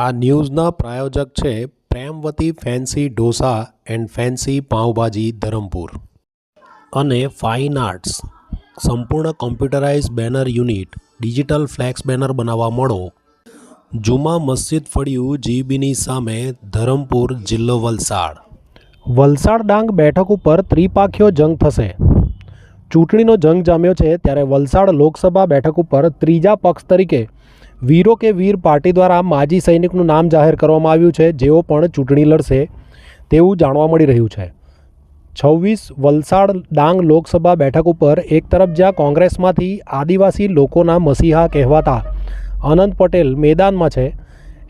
આ ન્યૂઝના પ્રાયોજક છે Premvati fancy dosa and fancy pav bhaji Dharampur. અને ફાઇન આર્ટ્સ. સંપૂર્ણ computerise banner unit, digital flex banner બનાવવા મળો. જુમા મસ્જિદ ફળિયું જીબીની સામે ધરમપુર જિલ્લો વલસાડ. વલસાડ ડાંગ બેઠક ઉપર ત્રિપાખીઓ જંગ થશે. ચૂંટણીનો જંગ જામ્યો છે ત્યારે વલસાડ લોકસભા બેઠક ઉપર ત્રીજા પક્ષ તરીકે વીરો કે વીર પાર્ટી દ્વારા માજી સૈનિકનું નામ જાહેર કરવામાં આવ્યું છે, જેઓ પણ ચૂંટણી લડશે તેવું જાણવા મળી રહ્યું છે. છવ્વીસ વલસાડ ડાંગ લોકસભા બેઠક ઉપર એક તરફ જ્યાં કોંગ્રેસમાંથી આદિવાસી લોકોના મસીહા કહેવાતા અનંત પટેલ મેદાનમાં છે,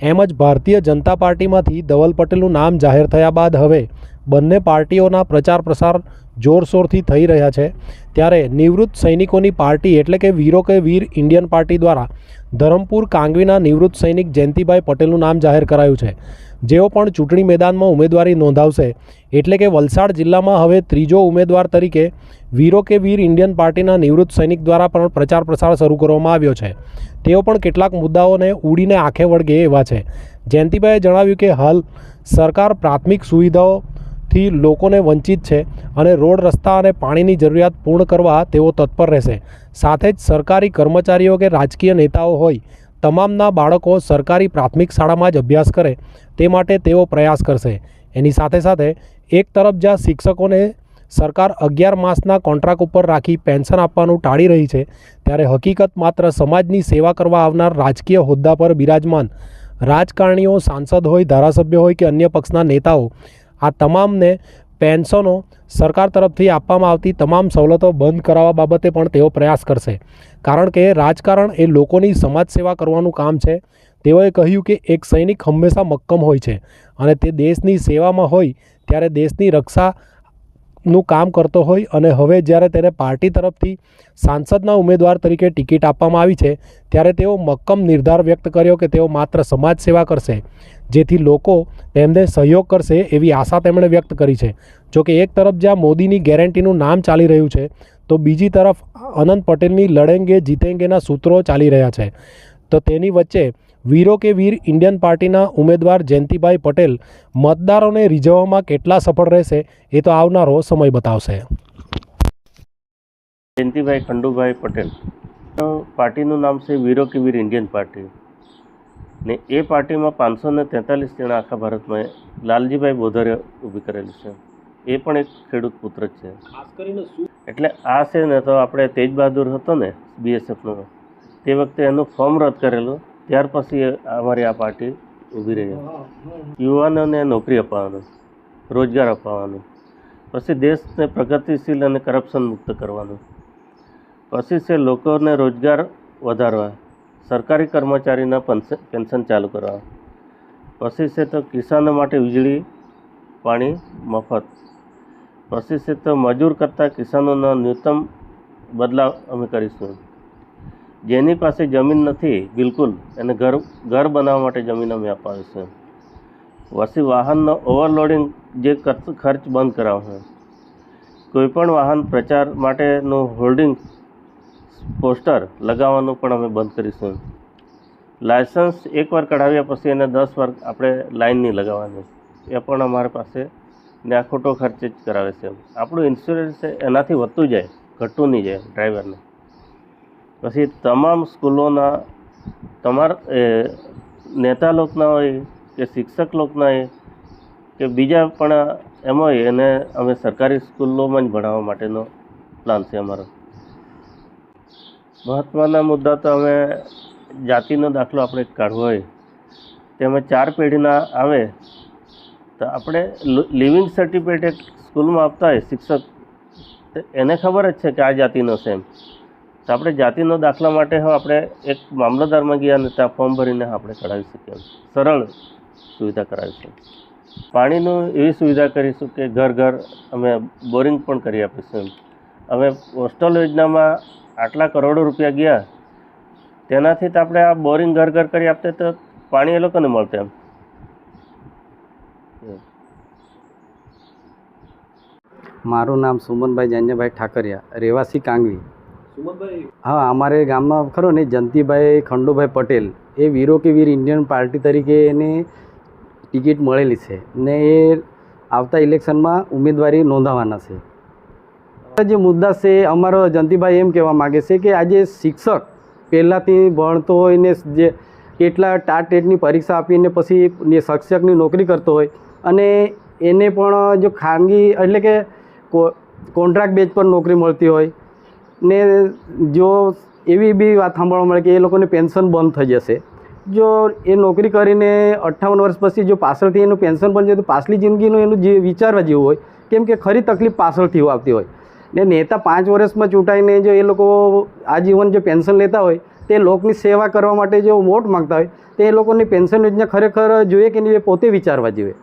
એમ જ ભારતીય જનતા પાર્ટીમાંથી ધવલ પટેલનું નામ જાહેર થયા બાદ હવે બંને પાર્ટીઓના પ્રચાર પ્રસાર જોરશોરથી થઈ રહ્યા છે. ત્યારે નિવૃત્ત સૈનિકોની પાર્ટી એટલે કે વીરો કે વીર ઇન્ડિયન પાર્ટી દ્વારા ધરમપુર કાંગવીના નિવૃત્ત સૈનિક જયંતિભાઈ પટેલનું નામ જાહેર કરાયું છે. જેઓ પણ ચૂંટણી મેદાનમાં ઉમેદવારી નોંધાવશે એટલે કે વલસાડ જિલ્લામાં હવે ત્રીજો ઉમેદવાર તરીકે વીરો કે વીર ઇન્ડિયન પાર્ટીના નિવૃત્ત સૈનિક દ્વારા પણ પ્રચાર પ્રસાર શરૂ કરવામાં આવ્યો છે. તેઓ પણ કેટલાક મુદ્દાઓને ઉડીને આંખે વળગે એવા છે. જયંતિભાઈએ જણાવ્યું કે હાલ સરકાર પ્રાથમિક સુવિધાઓથી લોકોને વંચિત છે અને રોડ, રસ્તા અને પાણીની જરૂરિયાત પૂર્ણ કરવા તેઓ તત્પર રહેશે. સાથે જ સરકારી કર્મચારીઓ કે રાજકીય નેતાઓ હોય, તમામના બાળકો સરકારી પ્રાથમિક શાળામાં જ અભ્યાસ કરે, તે માટે તેઓ પ્રયાસ કરશે. એની સાથે સાથે, એક તરફ જ્યાં શિક્ષકોને સરકાર અગિયાર માસના કોન્ટ્રાક્ટ ઉપર રાખી પેન્શન આપવાનું ટાળી રહી છે, ત્યારે હકીકત માત્ર સમાજની સેવા કરવા આવનાર રાજકીય હોદ્દા પર બિરાજમાન રાજકારણીઓ, સાંસદ હોય, ધારાસભ્ય હોય કે અન્ય પક્ષના નેતાઓ આ તમામને પેન્શનો સરકાર તરફથી આપવામાં આવતી તમામ સવલતો બંધ કરાવવા બાબતે પણ તેઓ પ્રયાસ કરશે. કારણ કે રાજકારણ એ લોકોની સમાજ સેવા કરવાનું કામ છે. તેઓએ કહ્યું કે એક સૈનિક હંમેશા મક્કમ હોય છે અને તે દેશની સેવામાં હોય ત્યારે દેશની રક્ષા નું કામ કરતો હોય અને હવે જ્યારે તેને પાર્ટી તરફથી સાંસદના ઉમેદવાર તરીકે ટિકિટ આપવામાં આવી છે, ત્યારે તેઓ મક્કમ નિર્ધાર વ્યક્ત કર્યો કે તેઓ માત્ર સમાજ સેવા કરશે, જેથી લોકો તેમને સહયોગ કરશે એવી આશા તેમણે વ્યક્ત કરી છે. જોકે એક તરફ જ્યાં મોદીની ગેરંટીનું નામ ચાલી રહ્યું છે, તો બીજી તરફ અનંત પટેલની લડેંગે જીતેંગેના સૂત્રો ચાલી રહ્યા છે. તો તેની વચ્ચે વીરો કે વીર ઇન્ડિયન પાર્ટીના ઉમેદવાર જયંતિભાઈ પટેલ મતદારોને રીઝવવામાં કેટલા સફળ રહેશે એ તો આવનારો સમય બતાવશે. જયંતિભાઈ ખંડુભાઈ પટેલ. પાર્ટીનું નામ છે વીરો કે વીર ઇન્ડિયન પાર્ટી. ને એ પાર્ટીમાં પાંચસો ને તેતાલીસ જણા આખા ભારતમાં લાલજીભાઈ બોધરે ઊભી કરેલી છે. એ પણ એક ખેડૂત પુત્ર જ છે. એટલે આ છે ને તો આપણે તેજ બહાદુર હતો ને બીએસએફનો તે વખતે એનું ફોર્મ રદ કરેલું. ત્યાર પછી અમારી આ પાર્ટી ઊભી રહી. યુવાનોને નોકરી અપાવવાનું, રોજગાર અપાવવાનું, પછી દેશને પ્રગતિશીલ અને કરપ્શન મુક્ત કરવાનું. પછી છે લોકોને રોજગાર વધારવા, સરકારી કર્મચારીના પેન્શન ચાલુ કરવા. પછી છે તો કિસાનો માટે વીજળી, પાણી, મફત. પછી છે તો મજૂર કરતાં કિસાનોના ન્યૂનતમ બદલાવ અમે કરીશું. જેની પાસે જમીન નથી, બિલકુલ એને ઘર ઘર બનાવવા માટે જમીન અમે અપાવીશું વસી વાહનનો ઓવરલોડિંગ જે ખર્ચ બંધ કરાવશે કોઈપણ વાહન પ્રચાર માટેનું હોલ્ડિંગ પોસ્ટર લગાવવાનું પણ અમે બંધ કરીશું લાયસન્સ એકવાર કઢાવ્યા પછી એને દસ વાર આપણે લાઇનની લગાવવાની. એ પણ અમારી પાસે ને આ ખોટો ખર્ચ જ કરાવે છે. આપણું ઇન્સ્યોરન્સ એનાથી વધતું જાય, ઘટતું નહીં જાય ડ્રાઈવરને પછી તમામ સ્કૂલોના તમાર નેતા લોકના હોય કે શિક્ષક લોકના હોય કે બીજા પણ એમ હોય એને અમે સરકારી સ્કૂલોમાં જ ભણાવવા માટેનો પ્લાન છે અમારો. મહત્ત્વના મુદ્દા તો અમે જાતિનો દાખલો આપણે કાઢવો હોય, તેમાં ચાર પેઢીના આવે, તો આપણે લિવિંગ સર્ટિફિકેટ સ્કૂલમાં આપતા હોય શિક્ષક એને ખબર જ છે કે આ જાતિનો એમ. તો આપણે જાતિનો દાખલા માટે હવે આપણે એક મામલતદારમાં ગયા અને ત્યાં ફોર્મ ભરીને આપણે કઢાવી શકીએ સરળ સુવિધા કરાવીશું પાણીનું એવી સુવિધા કરીશું કે ઘર ઘર અમે બોરિંગ પણ કરી આપીશું હવે હોસ્ટેલ યોજનામાં આટલા કરોડો રૂપિયા ગયા, તેનાથી તો આપણે આ બોરિંગ ઘર ઘર કરી આપતે તો પાણી એ લોકોને મળતે એમ. મારું નામ સુમનભાઈ જાન્યાભાઈ ઠાકરિયા, રહેવાસી કાંગવી. હા, અમારે ગામમાં ખરો ને જંતીભાઈ ખંડુભાઈ પટેલ, એ વીરો કે વીર ઇન્ડિયન પાર્ટી તરીકે એને ટિકિટ મળેલી છે ને એ આવતા ઇલેક્શનમાં ઉમેદવારી નોંધાવાના છે. જે મુદ્દા છે, અમારો જંતીભાઈ એમ કહેવા માગે છે કે આજે શિક્ષક પહેલાંથી ભણતો હોય ને જે કેટલા ટાટ ટેટની પરીક્ષા આપીને પછી એ શિક્ષકની નોકરી કરતો હોય અને એને પણ જો ખાનગી એટલે કે, કોન્ટ્રાક્ટ બેઝ પર નોકરી મળતી હોય ને જો એવી બી વાત સાંભળવા મળે કે એ લોકોને પેન્શન બંધ થઈ જશે. જો એ નોકરી કરીને અઠ્ઠાવન વર્ષ પછી જો પાછળથી એનું પેન્શન બની જાય તો પાછલી જિંદગીનું એનું જે વિચારવા જેવું હોય, કેમ કે ખરી તકલીફ પાછળથી આવતી હોય. ને નેતા પાંચ વર્ષમાં ચૂંટાઈને જો એ લોકો આજીવન જો પેન્શન લેતા હોય, તે લોકની સેવા કરવા માટે જો વોટ માગતા હોય, તે એ લોકોની પેન્શન યોજના ખરેખર જોઈએ કે નહીં એ પોતે વિચારવા જોઈએ